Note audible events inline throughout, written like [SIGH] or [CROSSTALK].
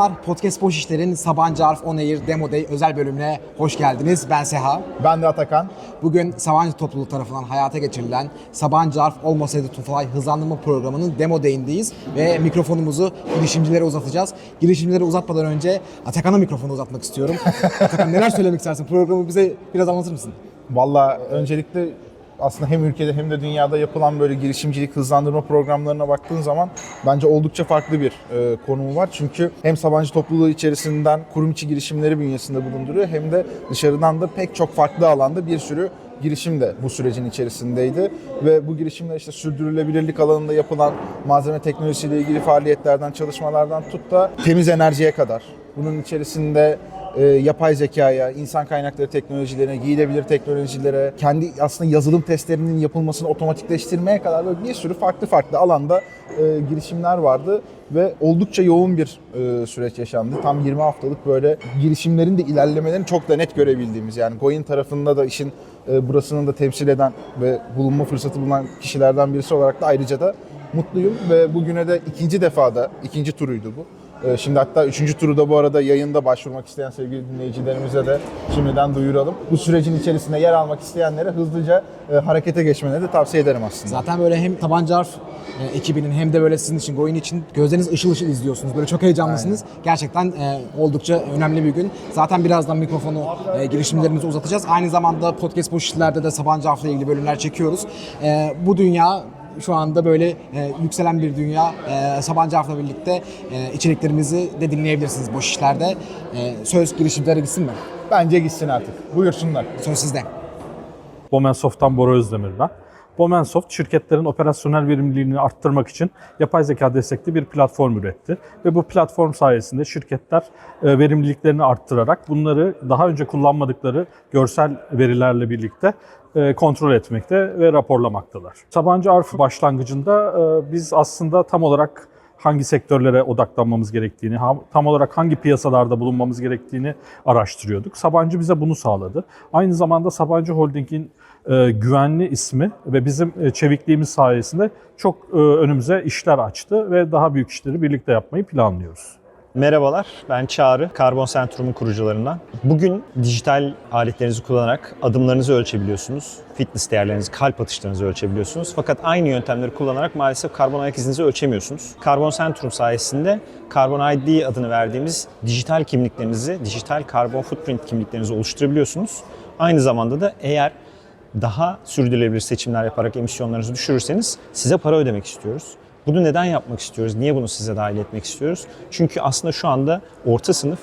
Selamlar, Podcast Boş İşler'in Sabancı Arf On Air Demo Day özel bölümüne hoş geldiniz. Ben Seha. Ben de Atakan. Bugün Sabancı topluluğu tarafından hayata geçirilen Sabancı Arf Olmasaydı Tufalay hızlandırma programının Demo Day'indeyiz ve mikrofonumuzu girişimcilere uzatacağız. Girişimcilere uzatmadan önce Atakan'a mikrofonu uzatmak istiyorum. [LAUGHS] Atakan neler söylemek istersin? Programı bize biraz anlatır mısın? Valla öncelikle aslında hem ülkede hem de dünyada yapılan böyle girişimcilik hızlandırma programlarına baktığın zaman bence oldukça farklı bir e, konumu var. Çünkü hem Sabancı topluluğu içerisinden kurum içi girişimleri bünyesinde bulunduruyor hem de dışarıdan da pek çok farklı alanda bir sürü girişim de bu sürecin içerisindeydi. Ve bu girişimler işte sürdürülebilirlik alanında yapılan malzeme teknolojisiyle ilgili faaliyetlerden, çalışmalardan tut da temiz enerjiye kadar. Bunun içerisinde e, yapay zekaya, insan kaynakları teknolojilerine, giyilebilir teknolojilere, kendi aslında yazılım testlerinin yapılmasını otomatikleştirmeye kadar böyle bir sürü farklı farklı alanda e, girişimler vardı ve oldukça yoğun bir e, süreç yaşandı. Tam 20 haftalık böyle girişimlerin de ilerlemelerini çok da net görebildiğimiz yani Goyin tarafında da işin e, burasını da temsil eden ve bulunma fırsatı bulunan kişilerden birisi olarak da ayrıca da mutluyum ve bugüne de ikinci defada, ikinci turuydu bu. Ee, Şimdi hatta üçüncü turu da bu arada yayında başvurmak isteyen sevgili dinleyicilerimize de şimdiden duyuralım. Bu sürecin içerisinde yer almak isteyenlere hızlıca e, harekete geçmelerini de tavsiye ederim aslında. Zaten böyle hem Tabanca Arf e, ekibinin hem de böyle sizin için, Goyin için gözleriniz ışıl ışıl izliyorsunuz. Böyle çok heyecanlısınız. Gerçekten e, oldukça önemli bir gün. Zaten birazdan mikrofonu girişimlerimize uzatacağız. Aynı zamanda podcast boş işlerde de Sabancı Arf'la ilgili bölümler çekiyoruz. Bu dünya şu anda böyle e, yükselen bir dünya. E, Sabancı Arf'la birlikte e, içeriklerimizi de dinleyebilirsiniz boş işlerde. E, söz girişimcilere gitsin mi? Bence gitsin artık. Buyursunlar. Söz sizde. Bomensoft'tan Bora Özdemir ben. Bomensoft şirketlerin operasyonel verimliliğini arttırmak için yapay zeka destekli bir platform üretti. Ve bu platform sayesinde şirketler e, verimliliklerini arttırarak bunları daha önce kullanmadıkları görsel verilerle birlikte e, kontrol etmekte ve raporlamaktalar. Sabancı Arf başlangıcında e, biz aslında tam olarak hangi sektörlere odaklanmamız gerektiğini, tam olarak hangi piyasalarda bulunmamız gerektiğini araştırıyorduk. Sabancı bize bunu sağladı. Aynı zamanda Sabancı Holding'in güvenli ismi ve bizim e, çevikliğimiz sayesinde çok e, önümüze işler açtı ve daha büyük işleri birlikte yapmayı planlıyoruz. Merhabalar, ben Çağrı, Karbon Centrum'un kurucularından. Bugün dijital aletlerinizi kullanarak adımlarınızı ölçebiliyorsunuz, fitness değerlerinizi, kalp atışlarınızı ölçebiliyorsunuz. Fakat aynı yöntemleri kullanarak maalesef karbon ayak izinizi ölçemiyorsunuz. Karbon Centrum sayesinde Carbon ID adını verdiğimiz dijital kimliklerinizi, dijital karbon footprint kimliklerinizi oluşturabiliyorsunuz. Aynı zamanda da eğer daha sürdürülebilir seçimler yaparak emisyonlarınızı düşürürseniz size para ödemek istiyoruz. Bunu neden yapmak istiyoruz? Niye bunu size dahil etmek istiyoruz? Çünkü aslında şu anda orta sınıf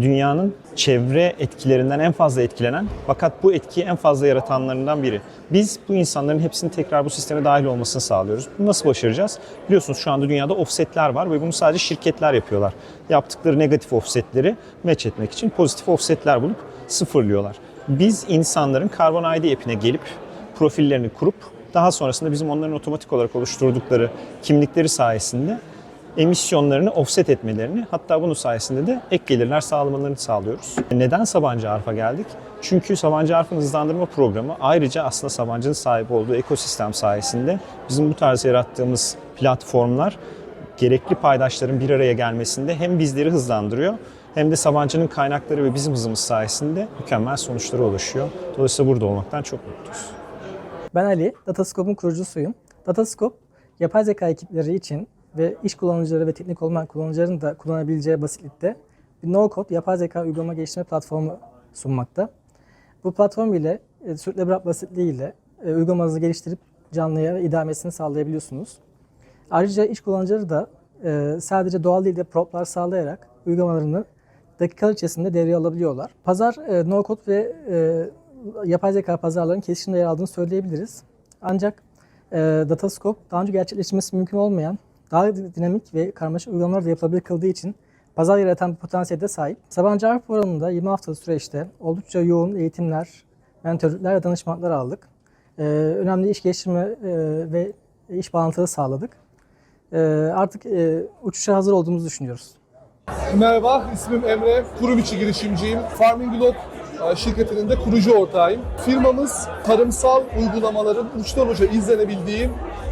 dünyanın çevre etkilerinden en fazla etkilenen fakat bu etkiyi en fazla yaratanlarından biri. Biz bu insanların hepsinin tekrar bu sisteme dahil olmasını sağlıyoruz. Bunu nasıl başaracağız? Biliyorsunuz şu anda dünyada offsetler var ve bunu sadece şirketler yapıyorlar. Yaptıkları negatif offsetleri match etmek için pozitif offsetler bulup sıfırlıyorlar. Biz insanların Carbon ID app'ine gelip profillerini kurup daha sonrasında bizim onların otomatik olarak oluşturdukları kimlikleri sayesinde emisyonlarını offset etmelerini hatta bunun sayesinde de ek gelirler sağlamalarını sağlıyoruz. Neden Sabancı Arf'a geldik? Çünkü Sabancı Arf'ın hızlandırma programı ayrıca aslında Sabancı'nın sahip olduğu ekosistem sayesinde bizim bu tarz yarattığımız platformlar gerekli paydaşların bir araya gelmesinde hem bizleri hızlandırıyor hem de Sabancı'nın kaynakları ve bizim hızımız sayesinde mükemmel sonuçlara ulaşıyor. Dolayısıyla burada olmaktan çok mutluyuz. Ben Ali, Datascope'un kurucusuyum. Datascope, yapay zeka ekipleri için ve iş kullanıcıları ve teknik olmayan kullanıcıların da kullanabileceği basitlikte bir no-code yapay zeka uygulama geliştirme platformu sunmakta. Bu platform ile e, sürüklebir basitliğiyle e, uygulamanızı geliştirip canlıya ve idamesini sağlayabiliyorsunuz. Ayrıca iş kullanıcıları da e, sadece doğal dilde promptlar sağlayarak uygulamalarını dakikalar içerisinde devreye alabiliyorlar. Pazar e, no-code ve e, yapay zeka pazarlarının kesişimde yer aldığını söyleyebiliriz. Ancak e, Datascope daha önce gerçekleştirmesi mümkün olmayan daha dinamik ve karmaşık uygulamalar da yapılabilir kıldığı için pazar yaratan bir potansiyelde sahip. Sabancı Arp Forumu'nda 20 haftalık süreçte oldukça yoğun eğitimler, mentörlükler ve danışmanlıklar aldık. E, önemli iş geliştirme e, ve iş bağlantıları sağladık. E, artık e, uçuşa hazır olduğumuzu düşünüyoruz. Merhaba, ismim Emre. Kurum içi girişimciyim. Farming Globe e, şirketinin de kurucu ortağıyım. Firmamız tarımsal uygulamaların uçtan uca izlenebildiği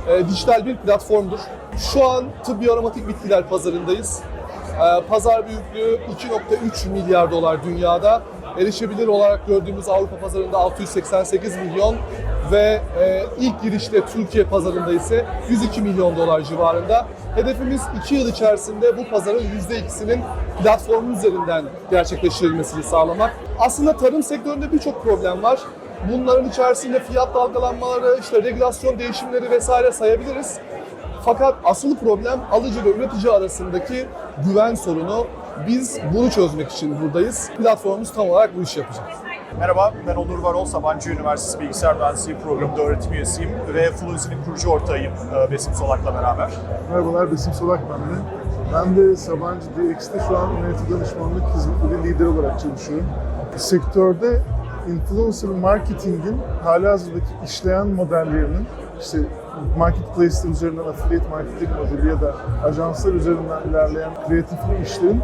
e, dijital bir platformdur. Şu an tıbbi aromatik bitkiler pazarındayız. Ee, Pazar büyüklüğü 2.3 milyar dolar dünyada. Erişebilir olarak gördüğümüz Avrupa pazarında 688 milyon ve e, ilk girişte Türkiye pazarında ise 102 milyon dolar civarında. Hedefimiz 2 yıl içerisinde bu pazarın %2'sinin platform üzerinden gerçekleştirilmesini sağlamak. Aslında tarım sektöründe birçok problem var. Bunların içerisinde fiyat dalgalanmaları, işte regülasyon değişimleri vesaire sayabiliriz. Fakat asıl problem alıcı ve üretici arasındaki güven sorunu. Biz bunu çözmek için buradayız. Platformumuz tam olarak bu işi yapacak. Merhaba, ben Onur Varol, Sabancı Üniversitesi Bilgisayar Mühendisliği Programı'da öğretim üyesiyim ve Fluency'nin kurucu ortağıyım e, Besim Solak'la beraber. Merhabalar, Besim Solak ben de. Ben de Sabancı DX'te şu an yönetim danışmanlık hizmetleri lider olarak çalışıyorum. Sektörde influencer marketingin halihazırdaki işleyen modellerinin işte marketplace'ler üzerinden affiliate marketing modeli ya da ajanslar üzerinden ilerleyen kreatifli işlerin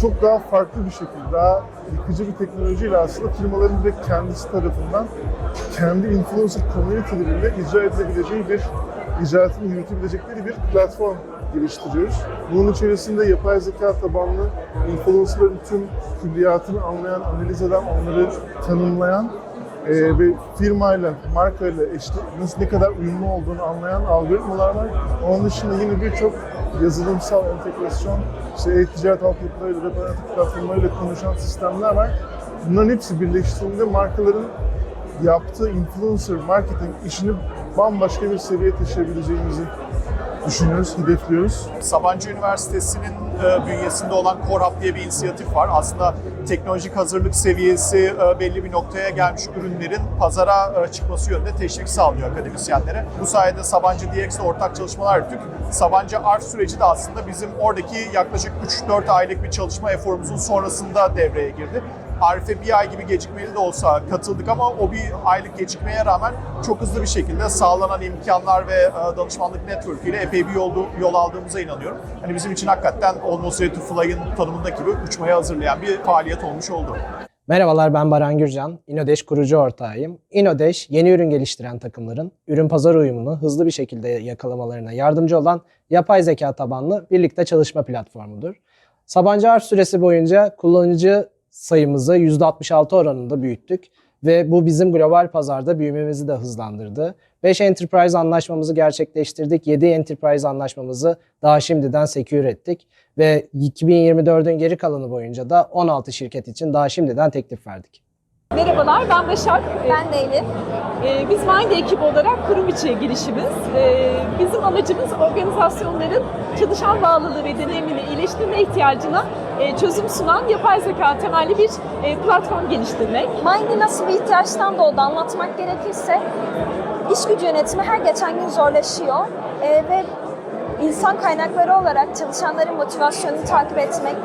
çok daha farklı bir şekilde, daha yıkıcı bir teknolojiyle aslında firmaların direkt kendisi tarafından kendi influencer community'leriyle icra edilebileceği bir icraatını yürütebilecekleri bir platform geliştiriyoruz. Bunun içerisinde yapay zeka tabanlı influencerların tüm külliyatını anlayan, analiz eden, onları tanımlayan e, ve firmayla, markayla işte nasıl ne kadar uyumlu olduğunu anlayan algoritmalar var. Onun dışında yine birçok yazılımsal entegrasyon, işte e-ticaret altyapılarıyla, analitik platformlarıyla konuşan sistemler var. Bunların hepsi birleştiğinde markaların yaptığı influencer marketing işini bambaşka bir seviyeye taşıyabileceğimizi düşünüyoruz, hedefliyoruz. Sabancı Üniversitesi'nin e, bünyesinde olan Core diye bir inisiyatif var. Aslında teknolojik hazırlık seviyesi e, belli bir noktaya gelmiş ürünlerin pazara e, çıkması yönünde teşvik sağlıyor akademisyenlere. Bu sayede Sabancı DX'le ortak çalışmalar yürüttük. Sabancı ARF süreci de aslında bizim oradaki yaklaşık 3-4 aylık bir çalışma eforumuzun sonrasında devreye girdi. Arif'e bir ay gibi gecikmeli de olsa katıldık ama o bir aylık gecikmeye rağmen çok hızlı bir şekilde sağlanan imkanlar ve e, danışmanlık network ile epey bir yol, yol aldığımıza inanıyorum. Hani bizim için hakikaten Almost Ready to Fly'ın tanımındaki gibi uçmaya hazırlayan bir faaliyet olmuş oldu. Merhabalar ben Baran Gürcan, İnodeş kurucu ortağıyım. İnodeş, yeni ürün geliştiren takımların ürün pazar uyumunu hızlı bir şekilde yakalamalarına yardımcı olan yapay zeka tabanlı birlikte çalışma platformudur. Sabancı Arf süresi boyunca kullanıcı sayımızı %66 oranında büyüttük ve bu bizim global pazarda büyümemizi de hızlandırdı. 5 enterprise anlaşmamızı gerçekleştirdik. 7 enterprise anlaşmamızı daha şimdiden secure ettik ve 2024'ün geri kalanı boyunca da 16 şirket için daha şimdiden teklif verdik. Merhabalar, ben Başak. Ben de Elif. Ee, Biz Mind ekibi olarak kurum içi girişimiz. Ee, Bizim amacımız organizasyonların çalışan bağlılığı ve deneyimini iyileştirme ihtiyacına e, çözüm sunan yapay zeka temelli bir e, platform geliştirmek. Mind'i nasıl bir ihtiyaçtan doğdu anlatmak gerekirse iş gücü yönetimi her geçen gün zorlaşıyor Ee, ve insan kaynakları olarak çalışanların motivasyonunu takip etmek,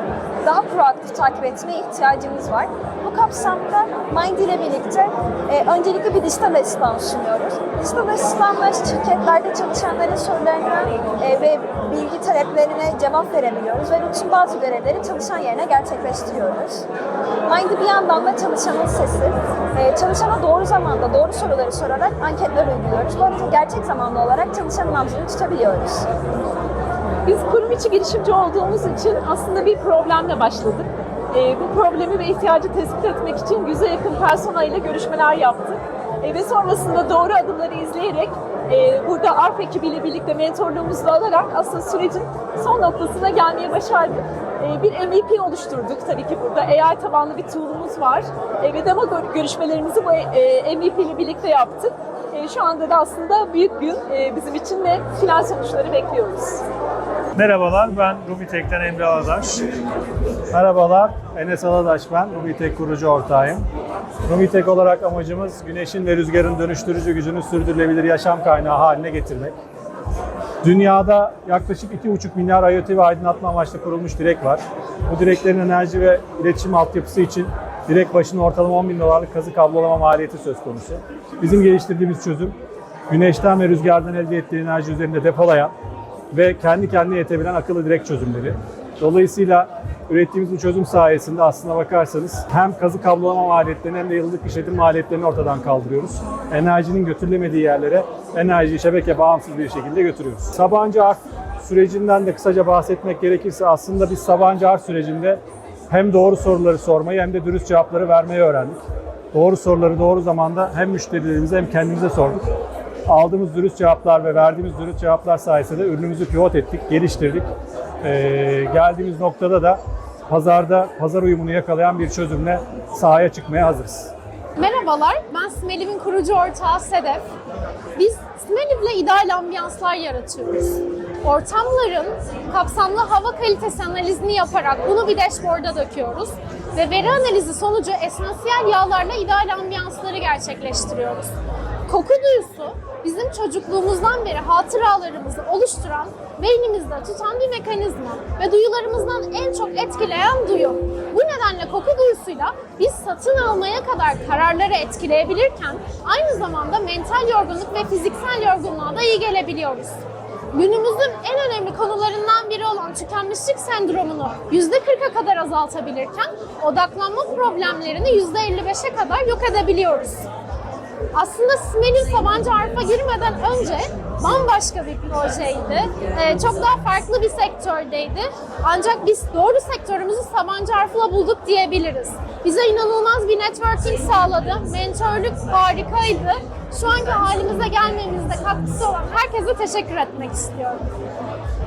daha proaktif takip etmeye ihtiyacımız var. Bu kapsamda Mind ile birlikte e, öncelikle bir dijital asistan sunuyoruz. Dijital asistanla şirketlerde çalışanların sorularına e, ve bilgi taleplerine cevap verebiliyoruz ve rutin bazı görevleri çalışan yerine gerçekleştiriyoruz. Mind'i bir yandan da çalışanın sesi. E, çalışana doğru zamanda doğru soruları sorarak anketler uyguluyoruz. Böylece gerçek zamanlı olarak çalışanın nabzını tutabiliyoruz. Biz kurum içi girişimci olduğumuz için aslında bir problemle başladık. Ee, bu problemi ve ihtiyacı tespit etmek için yüze yakın persona ile görüşmeler yaptık. Ee, ve sonrasında doğru adımları izleyerek e, burada ARP ekibiyle birlikte mentorluğumuzu alarak aslında sürecin son noktasına gelmeye başardık. Ee, bir MVP oluşturduk tabii ki burada. AI tabanlı bir tool'umuz var. E, ve demo gör- görüşmelerimizi bu e, MVP ile birlikte yaptık. E, şu anda da aslında büyük gün e, bizim için ve final sonuçları bekliyoruz. Merhabalar, ben Rubitek'ten Emre Aladaş. Merhabalar, Enes Aladaş ben, Rubitek kurucu ortağıyım. Rubitek olarak amacımız güneşin ve rüzgarın dönüştürücü gücünü sürdürülebilir yaşam kaynağı haline getirmek. Dünyada yaklaşık 2,5 milyar IoT ve aydınlatma amaçlı kurulmuş direk var. Bu direklerin enerji ve iletişim altyapısı için direk başına ortalama 10 bin dolarlık kazı kablolama maliyeti söz konusu. Bizim geliştirdiğimiz çözüm, güneşten ve rüzgardan elde ettiği enerji üzerinde depolayan ve kendi kendine yetebilen akıllı direk çözümleri. Dolayısıyla ürettiğimiz bu çözüm sayesinde aslına bakarsanız hem kazı kablolama maliyetlerini hem de yıllık işletim maliyetlerini ortadan kaldırıyoruz. Enerjinin götürülemediği yerlere enerjiyi şebeke bağımsız bir şekilde götürüyoruz. Sabancı Arf sürecinden de kısaca bahsetmek gerekirse aslında biz Sabancı Art sürecinde hem doğru soruları sormayı hem de dürüst cevapları vermeyi öğrendik. Doğru soruları doğru zamanda hem müşterilerimize hem kendimize sorduk. Aldığımız dürüst cevaplar ve verdiğimiz dürüst cevaplar sayesinde ürünümüzü pivot ettik, geliştirdik. Ee, geldiğimiz noktada da pazarda pazar uyumunu yakalayan bir çözümle sahaya çıkmaya hazırız. Merhabalar, ben Smeliv'in kurucu ortağı Sedef. Biz Smeliv'le ideal ambiyanslar yaratıyoruz. Ortamların kapsamlı hava kalitesi analizini yaparak bunu bir dashboard'a döküyoruz ve veri analizi sonucu esansiyel yağlarla ideal ambiyansları gerçekleştiriyoruz. Koku duyusu bizim çocukluğumuzdan beri hatıralarımızı oluşturan, beynimizde tutan bir mekanizma ve duyularımızdan en çok etkileyen duyu. Bu nedenle koku duyusuyla biz satın almaya kadar kararları etkileyebilirken aynı zamanda mental yorgunluk ve fiziksel yorgunluğa da iyi gelebiliyoruz. Günümüzün en önemli konularından biri olan tükenmişlik sendromunu %40'a kadar azaltabilirken odaklanma problemlerini %55'e kadar yok edebiliyoruz. Aslında Smelil Sabancı Arp'a girmeden önce bambaşka bir projeydi. Ee, çok daha farklı bir sektördeydi. Ancak biz doğru sektörümüzü Sabancı Arp'la bulduk diyebiliriz. Bize inanılmaz bir networking sağladı. Mentörlük harikaydı. Şu anki halimize gelmemizde katkısı olan herkese teşekkür etmek istiyorum.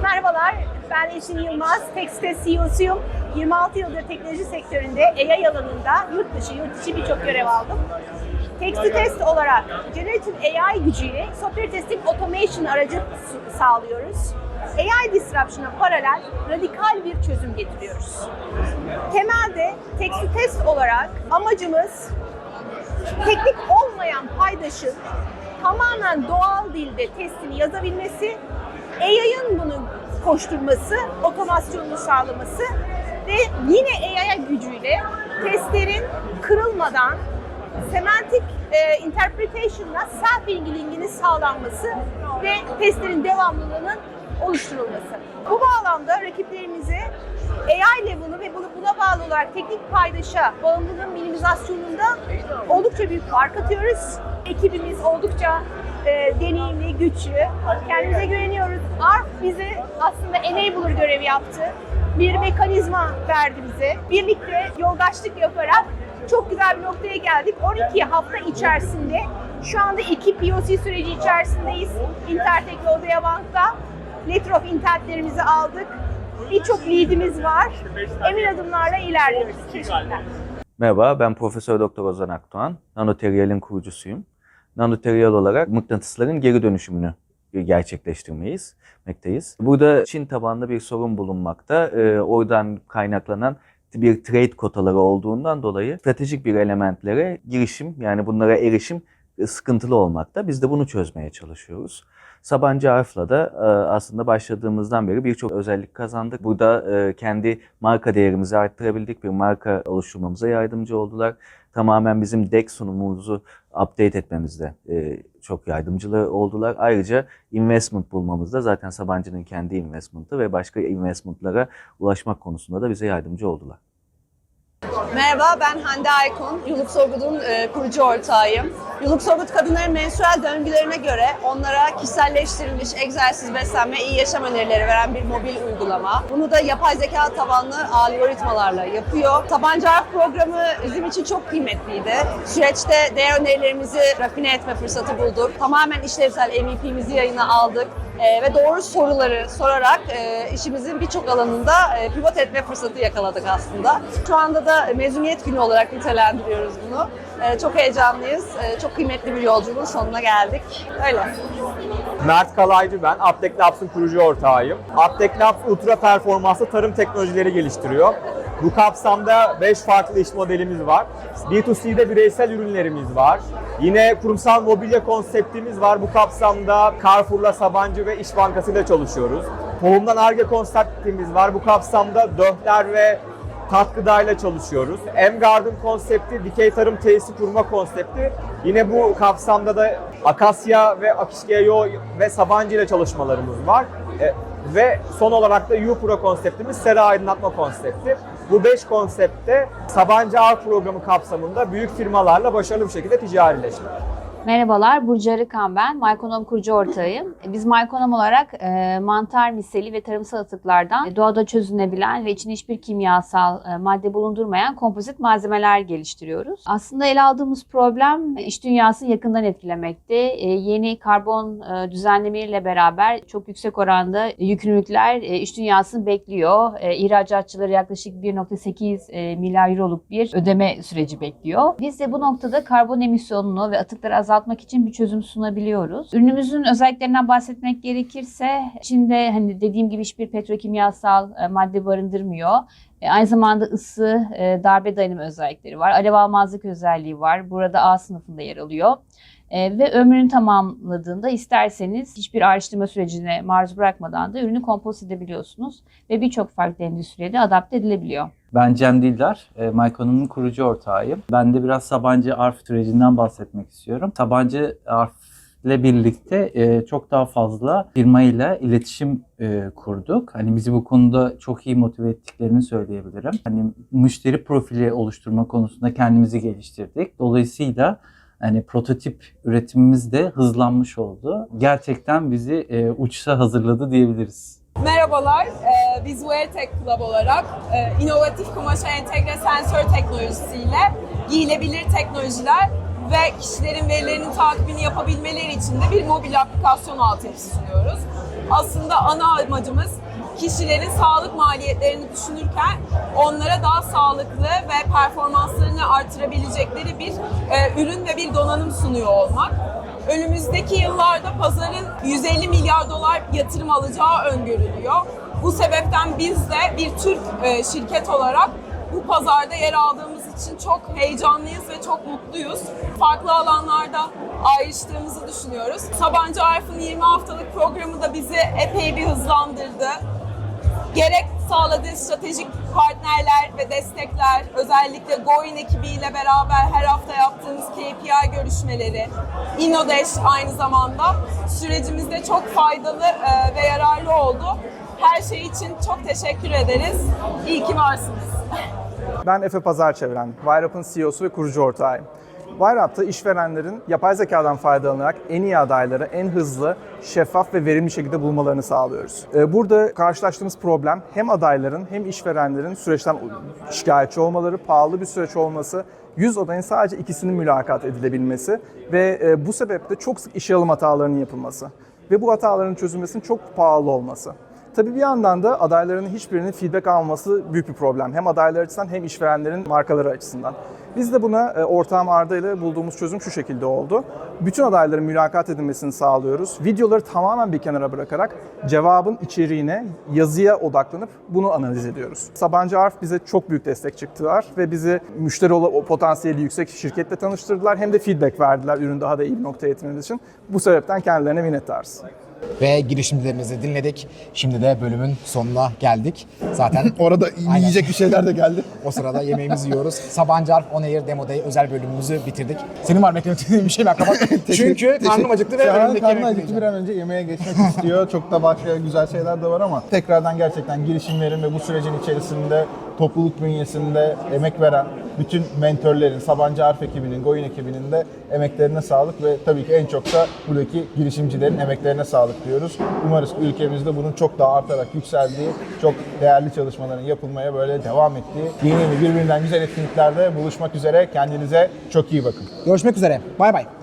Merhabalar, ben Eşin Yılmaz, Texte CEO'suyum. 26 yıldır teknoloji sektöründe AI alanında yurt dışı, yurt içi birçok görev aldım. Texti Test olarak Generative AI gücüyle testing automation aracı sağlıyoruz. AI disruption'a paralel radikal bir çözüm getiriyoruz. Temelde Texti Test olarak amacımız teknik olmayan paydaşın tamamen doğal dilde testini yazabilmesi, AI'ın bunu koşturması, otomasyonunu sağlaması ve yine AI gücüyle testlerin kırılmadan semantik e, interpretation'la self-healing'inin sağlanması ve testlerin devamlılığının oluşturulması. Bu bağlamda rakiplerimize AI level'ı ve bunu buna bağlı olarak teknik paydaşa bağımlılığın minimizasyonunda oldukça büyük fark atıyoruz. Ekibimiz oldukça e, deneyimli, güçlü. Kendimize güveniyoruz. ARF bize aslında enabler görevi yaptı. Bir mekanizma verdi bize. Birlikte yoldaşlık yaparak çok güzel bir noktaya geldik. 12 hafta içerisinde şu anda iki POC süreci içerisindeyiz. Intertek ve Odaya Bank'ta. Letter of Intent'lerimizi aldık. Birçok leadimiz var. Emin adımlarla ilerliyoruz. Merhaba, ben Profesör Doktor Ozan Akdoğan. Nanoterial'in kurucusuyum. Nanoterial olarak mıknatısların geri dönüşümünü gerçekleştirmeyiz, mekteyiz. Burada Çin tabanlı bir sorun bulunmakta. Ee, oradan kaynaklanan bir trade kotaları olduğundan dolayı stratejik bir elementlere girişim yani bunlara erişim sıkıntılı olmakta. Biz de bunu çözmeye çalışıyoruz. Sabancı Arf'la da e, aslında başladığımızdan beri birçok özellik kazandık. Burada e, kendi marka değerimizi arttırabildik. Bir marka oluşturmamıza yardımcı oldular. Tamamen bizim DEX sunumumuzu update etmemizde e, çok yardımcılı oldular. Ayrıca investment bulmamızda zaten Sabancı'nın kendi investment'ı ve başka investment'lara ulaşmak konusunda da bize yardımcı oldular. Merhaba, ben Hande Aykun. Yuluk Sorgut'un e, kurucu ortağıyım. Yuluk Sorgut kadınların menstrual döngülerine göre onlara kişiselleştirilmiş egzersiz, beslenme, iyi yaşam önerileri veren bir mobil uygulama. Bunu da yapay zeka tabanlı algoritmalarla yapıyor. Tabanca programı bizim için çok kıymetliydi. Süreçte değer önerilerimizi rafine etme fırsatı bulduk. Tamamen işlevsel MVP'mizi yayına aldık. Ee, ve doğru soruları sorarak e, işimizin birçok alanında e, pivot etme fırsatı yakaladık aslında. Şu anda da mezuniyet günü olarak nitelendiriyoruz bunu. E, çok heyecanlıyız. Çok kıymetli bir yolculuğun sonuna geldik. Öyle. Mert Kalaycı ben. Aptek Labs'ın kurucu ortağıyım. Aptek ultra performanslı tarım teknolojileri geliştiriyor. Bu kapsamda 5 farklı iş modelimiz var. B2C'de bireysel ürünlerimiz var. Yine kurumsal mobilya konseptimiz var. Bu kapsamda Carrefour'la Sabancı ve İş Bankası ile çalışıyoruz. Tohumdan Arge konseptimiz var. Bu kapsamda döhler ve katkıdayla çalışıyoruz. M-Garden konsepti, dikey tarım tesisi kurma konsepti. Yine bu kapsamda da Akasya ve Akişgeyo ve Sabancı ile çalışmalarımız var. E, ve son olarak da U-Pro konseptimiz sera aydınlatma konsepti. Bu 5 konseptte Sabancı Ağ programı kapsamında büyük firmalarla başarılı bir şekilde ticarileştik. Merhabalar, Burcu Arıkan ben. Mykonom kurucu ortağıyım. Biz Mykonom olarak e, mantar, miseli ve tarımsal atıklardan doğada çözünebilen ve içinde hiçbir kimyasal e, madde bulundurmayan kompozit malzemeler geliştiriyoruz. Aslında ele aldığımız problem iş dünyasını yakından etkilemekte. E, yeni karbon e, düzenlemeleriyle beraber çok yüksek oranda yükümlülükler e, iş dünyasını bekliyor. E, ihracatçıları yaklaşık 1.8 e, milyar euroluk bir ödeme süreci bekliyor. Biz de bu noktada karbon emisyonunu ve atıkları azaltmak için bir çözüm sunabiliyoruz. Ürünümüzün özelliklerinden bahsetmek gerekirse içinde hani dediğim gibi hiçbir petrokimyasal e, madde barındırmıyor. E, Aynı zamanda ısı, e, darbe dayanımı özellikleri var. Alev almazlık özelliği var. Burada A sınıfında yer alıyor. E, ve ömrünü tamamladığında isterseniz hiçbir ayrıştırma sürecine maruz bırakmadan da ürünü kompost edebiliyorsunuz. Ve birçok farklı endüstriye de adapte edilebiliyor. Ben Cem Dildar, e, Mykonum'un kurucu ortağıyım. Ben de biraz Sabancı Arf sürecinden bahsetmek istiyorum. Sabancı Arf ile birlikte e, çok daha fazla firmayla iletişim e, kurduk. Hani bizi bu konuda çok iyi motive ettiklerini söyleyebilirim. Hani müşteri profili oluşturma konusunda kendimizi geliştirdik. Dolayısıyla hani prototip üretimimiz de hızlanmış oldu. Gerçekten bizi e, uçuşa hazırladı diyebiliriz. Merhabalar, ee, biz Weartech Club olarak e, inovatif kumaşa entegre sensör teknolojisiyle giyilebilir teknolojiler ve kişilerin verilerinin takibini yapabilmeleri için de bir mobil aplikasyon altyapısı sunuyoruz. Aslında ana amacımız kişilerin sağlık maliyetlerini düşünürken onlara daha sağlıklı ve performanslarını artırabilecekleri bir e, ürün ve bir donanım sunuyor olmak. Önümüzdeki yıllarda pazarın 150 milyar dolar yatırım alacağı öngörülüyor. Bu sebepten biz de bir Türk e, şirket olarak bu pazarda yer aldığımız için çok heyecanlıyız ve çok mutluyuz. Farklı alanlarda ayrıştığımızı düşünüyoruz. Sabancı Arif'in 20 haftalık programı da bizi epey bir hızlandırdı. Gerek sağladığı stratejik partnerler ve destekler, özellikle Goin ekibiyle beraber her hafta yaptığımız KPI görüşmeleri, InnoDash aynı zamanda sürecimizde çok faydalı e, ve yararlı oldu. Her şey için çok teşekkür ederiz. İyi ki varsınız. Ben Efe Pazar Çevren, Vayrap'ın CEO'su ve kurucu ortağıyım. Vayrap'ta işverenlerin yapay zekadan faydalanarak en iyi adayları en hızlı, şeffaf ve verimli şekilde bulmalarını sağlıyoruz. Ee, Burada karşılaştığımız problem hem adayların hem işverenlerin süreçten şikayetçi olmaları, pahalı bir süreç olması, 100 adayın sadece ikisinin mülakat edilebilmesi ve e, bu sebeple çok sık işe alım hatalarının yapılması ve bu hataların çözülmesinin çok pahalı olması. Tabii bir yandan da adayların hiçbirinin feedback alması büyük bir problem. Hem adaylar açısından hem işverenlerin markaları açısından. Biz de buna e, ortağım Arda ile bulduğumuz çözüm şu şekilde oldu. Bütün adayların mülakat edilmesini sağlıyoruz. Videoları tamamen bir kenara bırakarak cevabın içeriğine, yazıya odaklanıp bunu analiz ediyoruz. Sabancı Arf bize çok büyük destek çıktılar ve bizi müşteri potansiyeli yüksek şirketle tanıştırdılar. Hem de feedback verdiler ürün daha da iyi bir noktaya getirmemiz için. Bu sebepten kendilerine minnettarız. Ve girişimcilerimizi dinledik. Şimdi de bölümün sonuna geldik. Zaten [LAUGHS] Orada Aynen. yiyecek bir şeyler de geldi. [LAUGHS] o sırada yemeğimizi yiyoruz. Sabancı On Air Demo Day özel bölümümüzü bitirdik. Senin var mı eklemek istediğin bir şey ben kapat. [LAUGHS] Çünkü karnım acıktı ve Şu an önümdeki karnım yemek acıktı bir an önce yemeğe geçmek istiyor. Çok da başka güzel şeyler de var ama tekrardan gerçekten girişimlerin ve bu sürecin içerisinde topluluk bünyesinde emek veren bütün mentörlerin, Sabancı Arf ekibinin, Goyun ekibinin de emeklerine sağlık ve tabii ki en çok da buradaki girişimcilerin emeklerine sağlık diyoruz. Umarız ülkemizde bunun çok daha artarak yükseldiği, çok değerli çalışmaların yapılmaya böyle devam ettiği, yeni yeni birbirinden güzel etkinliklerde buluşmak üzere. Kendinize çok iyi bakın. Görüşmek üzere. Bay bay.